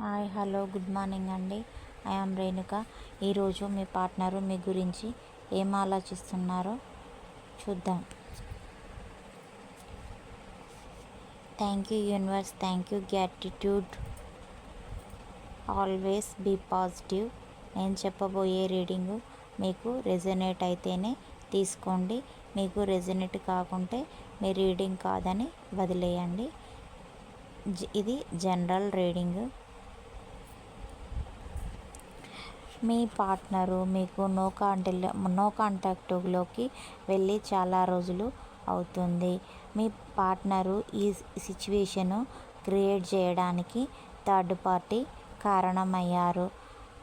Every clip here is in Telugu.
హాయ్ హలో గుడ్ మార్నింగ్ అండి. I am Renuka. ఈరోజు మీ పార్ట్నరు మీ గురించి ఏం ఆలోచిస్తున్నారో చూద్దాం. Thank you universe. Thank you gratitude always be positive. నేను చెప్పబోయే రీడింగు మీకు రెజనేట్ అయితేనే తీసుకోండి. మీకు రెజనేట్ కాకుంటే మీ రీడింగ్ కాదని వదిలేయండి. జ- ఇది జనరల్ రీడింగ్. మీ పార్ట్నరు మీకు నో కాంటెల్ నో కాంటాక్ట్లోకి వెళ్ళి చాలా రోజులు అవుతుంది. మీ పార్ట్నరు ఈ సిచ్యువేషను క్రియేట్ చేయడానికి third party కారణమయ్యారు.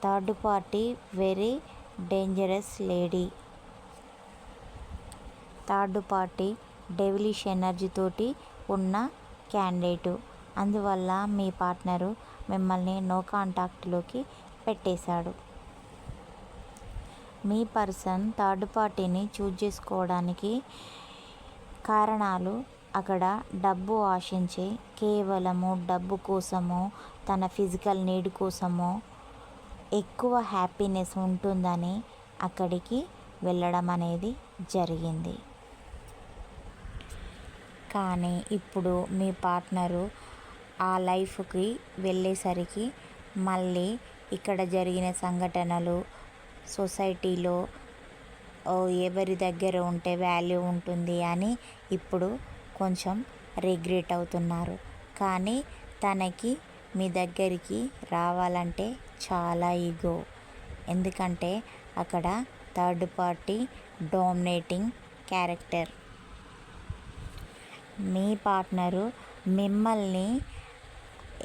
Third party very dangerous lady. Third party devilish ఎనర్జీతోటి ఉన్న క్యాండిడేటు. అందువల్ల మీ పార్ట్నరు మిమ్మల్ని నో కాంటాక్ట్లోకి పెట్టేశాడు. మీ పర్సన్ థర్డ్ పార్టీని చూజ్ చేసుకోవడానికి కారణాలు అక్కడ డబ్బు ఆశించే కేవలము డబ్బు కోసమో తన ఫిజికల్ నీడ్ కోసమో ఎక్కువ హ్యాపీనెస్ ఉంటుందని అక్కడికి వెళ్ళడం అనేది జరిగింది. కానీ ఇప్పుడు మీ పార్ట్నరు ఆ లైఫ్కి వెళ్ళేసరికి మళ్ళీ ఇక్కడ జరిగిన సంఘటనలు సొసైటీలో ఎవరి దగ్గర ఉంటే వాల్యూ ఉంటుంది అని ఇప్పుడు కొంచెం రిగ్రెట్ అవుతున్నారు. కానీ తనకి మీ దగ్గరికి రావాలంటే చాలా ఈగో. ఎందుకంటే అక్కడ థర్డ్ పార్టీ డామినేటింగ్ క్యారెక్టర్. మీ పార్ట్నరు మిమ్మల్ని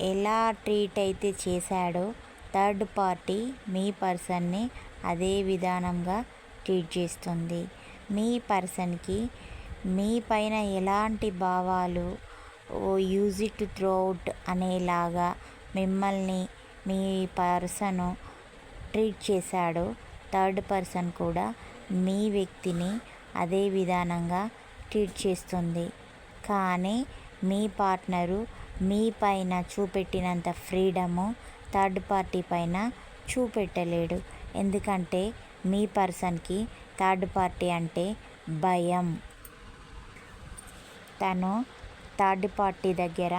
ఎలా ట్రీట్ అయితే చేశాడో థర్డ్ పార్టీ మీ పర్సన్ని అదే విధానంగా ట్రీట్ చేస్తుంది. మీ పర్సన్కి మీ పైన ఎలాంటి భావాలు ఓ యూజ్ ఇట్ త్రో అవుట్ అనేలాగా మిమ్మల్ని మీ పర్సను ట్రీట్ చేశాడో థర్డ్ పర్సన్ కూడా మీ వ్యక్తిని అదే విధానంగా ట్రీట్ చేస్తుంది. కానీ మీ పార్ట్నరు మీ పైన చూపెట్టినంత ఫ్రీడము థర్డ్ పార్టీ పైన చూపెట్టలేడు. ఎందుకంటే మీ పర్సన్కి థర్డ్ పార్టీ అంటే భయం. తను థర్డ్ పార్టీ దగ్గర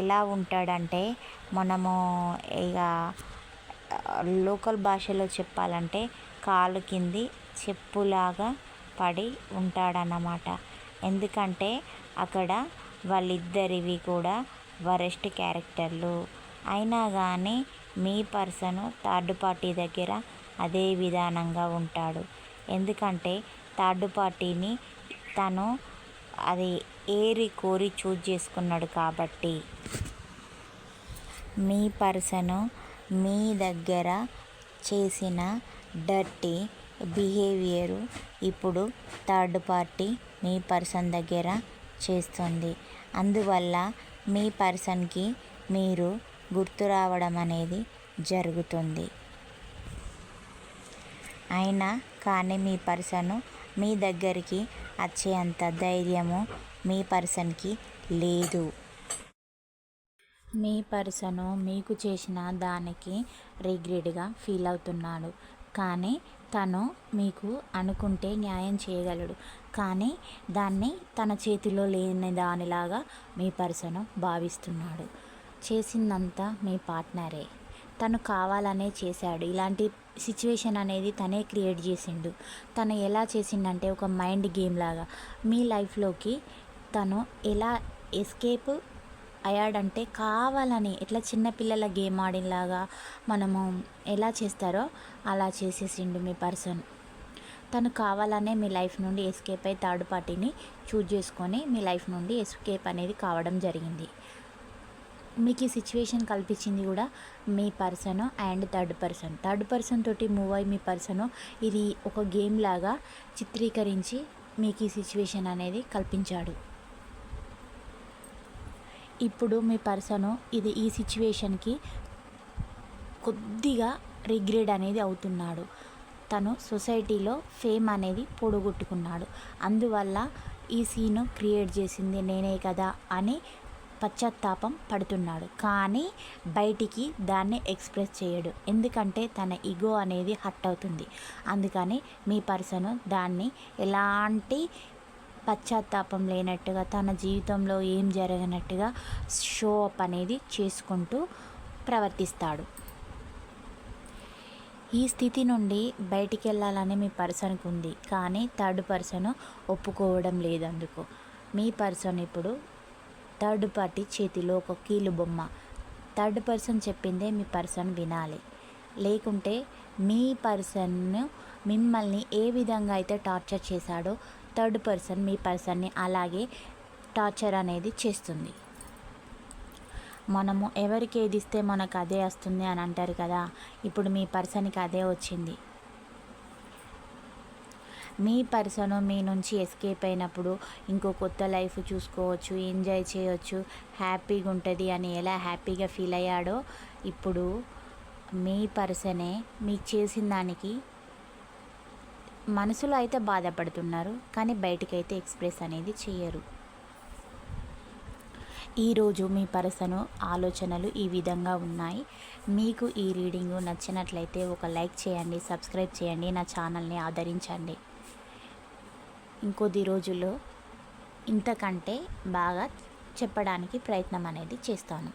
ఎలా ఉంటాడంటే మనము ఇక లోకల్ భాషలో చెప్పాలంటే కాలు కింది చెప్పులాగా పడి ఉంటాడన్నమాట. ఎందుకంటే అక్కడ వాళ్ళిద్దరివి కూడా వరెస్ట్ క్యారెక్టర్లు. అయినా కానీ మీ పర్సను థర్డ్ పార్టీ దగ్గర అదే విధానంగా ఉంటాడు. ఎందుకంటే థర్డ్ పార్టీని తను అది ఏరి కోరి చూజ్ చేసుకున్నాడు కాబట్టి. మీ పర్సను మీ దగ్గర చేసిన డర్టీ బిహేవియరు ఇప్పుడు థర్డ్ పార్టీ మీ పర్సన్ దగ్గర చేస్తుంది. అందువల్ల మీ పర్సన్కి మీరు గుర్తు రావడం అనేది జరుగుతుంది. అయినా కానీ మీ పర్సను మీ దగ్గరికి వచ్చేంత ధైర్యము మీ పర్సన్కి లేదు. మీ పర్సను మీకు చేసిన దానికి రిగ్రెట్గా ఫీల్ అవుతున్నాడు. కానీ తను మీకు అనుకుంటే న్యాయం చేయగలడు. కానీ దాన్ని తన చేతిలో లేని దానిలాగా మీ పర్సను భావిస్తున్నాడు. చేసిందంతా మీ పార్ట్నరే. తను కావాలనే చేశాడు. ఇలాంటి సిచ్యువేషన్ అనేది తనే క్రియేట్ చేసిండు. తను ఎలా చేసిండంటే ఒక మైండ్ గేమ్ లాగా. మీ లైఫ్లోకి తను ఎలా ఎస్కేప్ అయ్యాడంటే కావాలని ఎట్లా చిన్నపిల్లల గేమ్ ఆడినలాగా మనము ఎలా చేస్తారో అలా చేసేసిండు మీ పర్సన్. తను కావాలనే మీ లైఫ్ నుండి ఎస్కేప్ అయి థర్డ్ పార్టీని చూజ్ చేసుకొని మీ లైఫ్ నుండి ఎస్కేప్ అనేది కావడం జరిగింది. మీకు ఈ సిచ్యువేషన్ కల్పించింది కూడా మీ person and third person third person తోటి మూవ్ అయ్యి మీ పర్సన్ ఇది ఒక గేమ్ లాగా చిత్రీకరించి మీకు ఈ సిచ్యువేషన్ అనేది కల్పించాడు. ఇప్పుడు మీ పర్సను ఇది ఈ సిచ్యువేషన్కి కొద్దిగా రిగ్రెడ్ అనేది అవుతున్నాడు. తను సొసైటీలో ఫేమ్ అనేది పొడగొట్టుకున్నాడు. అందువల్ల ఈ సీను క్రియేట్ చేసింది నేనే కదా అని పశ్చాత్తాపం పడుతున్నాడు. కానీ బయటికి దాన్ని ఎక్స్ప్రెస్ చేయడు. ఎందుకంటే తన ఈగో అనేది హట్ అవుతుంది. అందుకని మీ పర్సన్ దాన్ని ఎలాంటి పశ్చాత్తాపం లేనట్టుగా తన జీవితంలో ఏం జరగనట్టుగా షో అప్ అనేది చేసుకుంటూ ప్రవర్తిస్తాడు. ఈ స్థితి నుండి బయటికి వెళ్ళాలని మీ పర్సన్కి ఉంది. కానీ థర్డ్ పర్సన్ ఒప్పుకోవడం లేదు అందుకు. మీ పర్సన్ ఇప్పుడు థర్డ్ పార్టీ చేతిలో ఒక కీలు బొమ్మ. థర్డ్ పర్సన్ చెప్పిందే మీ పర్సన్ వినాలి. లేకుంటే మీ పర్సన్ మిమ్మల్ని ఏ విధంగా అయితే టార్చర్ చేశాడో థర్డ్ పర్సన్ మీ పర్సన్ని అలాగే టార్చర్ అనేది చేస్తుంది. మనము ఎవరికి ఏది ఇస్తే మనకు అదే వస్తుంది అని అంటారు కదా. ఇప్పుడు మీ పర్సన్కి అదే వచ్చింది. మీ పర్సన్ మీ నుంచి ఎస్కేప్ అయినప్పుడు ఇంకో కొత్త లైఫ్ చూసుకోవచ్చు ఎంజాయ్ చేయవచ్చు హ్యాపీగా ఉంటుంది అని ఎలా హ్యాపీగా ఫీల్ అయ్యాడో ఇప్పుడు మీ పర్సనే మీకు చేసిన దానికి మనసులో అయితే బాధపడుతున్నారు కానీ బయటకైతే ఎక్స్ప్రెస్ అనేది చేయరు. ఈరోజు మీ పరసను ఆలోచనలు ఈ విధంగా ఉన్నాయి. మీకు ఈ రీడింగ్ నచ్చినట్లయితే ఒక లైక్ చేయండి సబ్స్క్రైబ్ చేయండి నా ఛానల్ని ఆదరించండి. ఇంకొద్ది రోజుల్లో ఇంతకంటే బాగా చెప్పడానికి ప్రయత్నం అనేది చేస్తాను.